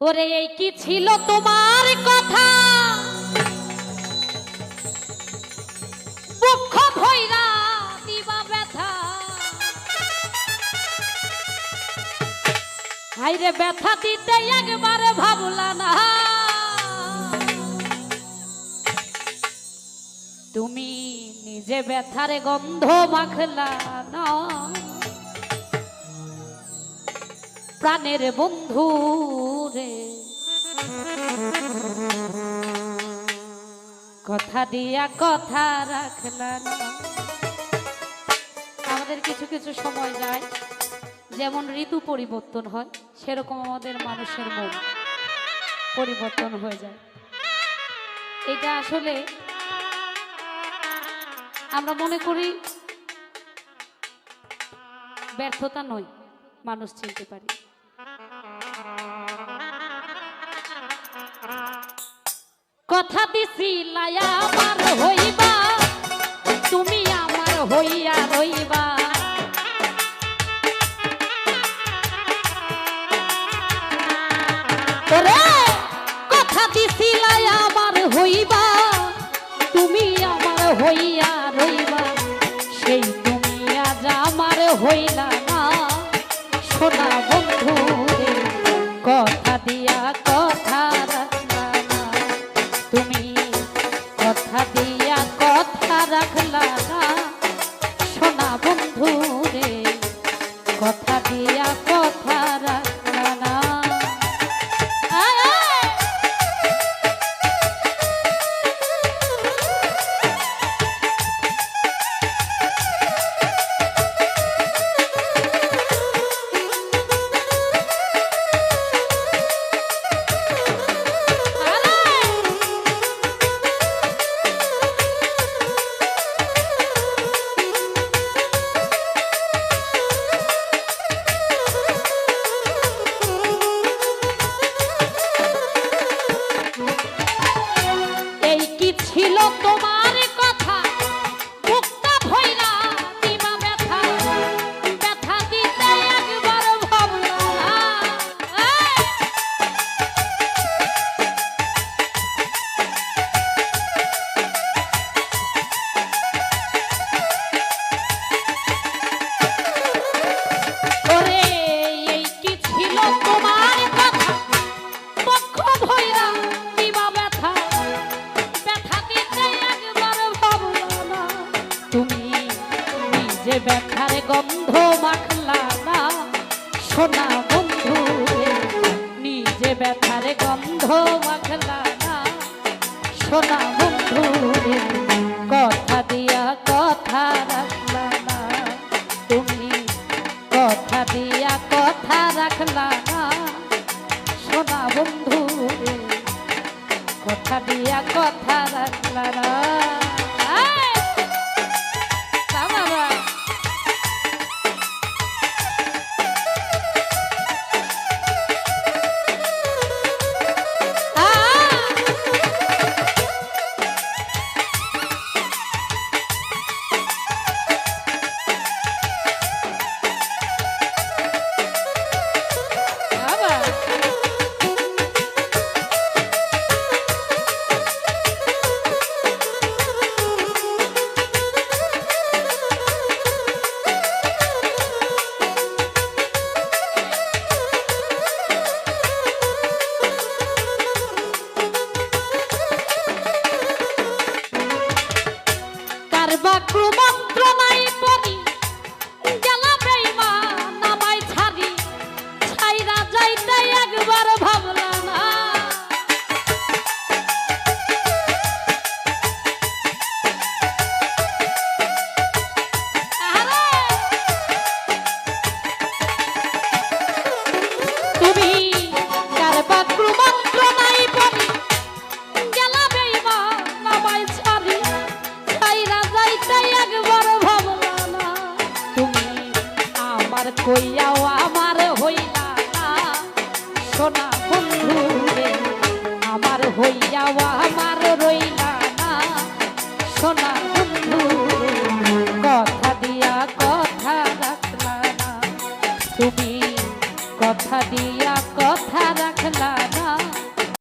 ওরে, এই কি ছিল তোমার কথা? দুঃখ ভৈরা, দিবা ব্যথা। হাইরে ব্যথা দিতে একবার ভাবলা না। তুমি নিজে ব্যথারে গন্ধ মাখলা না। প্রাণের বন্ধু রে। কথা দিয়া কথা রাখলা না। আমাদের কিছু কিছু সময় যায়, যেমন ঋতু পরিবর্তন হয়, সেরকম আমাদের মানুষের মন পরিবর্তন হয়ে যায়। এটা আসলে আমরা মনে করি ব্যর্থতা নয়, মানুষ চিনতে পারি। কথা দিছি, লায়া আমার হইবা, তুমি আমার হইয়া রইবা। হইবা, তুমি হইয়া রইবা। সেই তুমি আজ আমার হইলা না, সোনা ব্যথার গন্ধ মাখলা না। সোনা বন্ধু, নিজে ব্যথার গন্ধ মাখলা না। সোনা বন্ধু, কথা দিয়া কথা রাখলা না। তুমি কথা দিয়া কথা রাখলা না। সোনা বন্ধু, কথা দিয়া কথা রাখলা না। কার বা কুমন্ত্রণায় কইয়াও আমার হইলা না। সোনা বন্ধু আমার হইয়াও আমার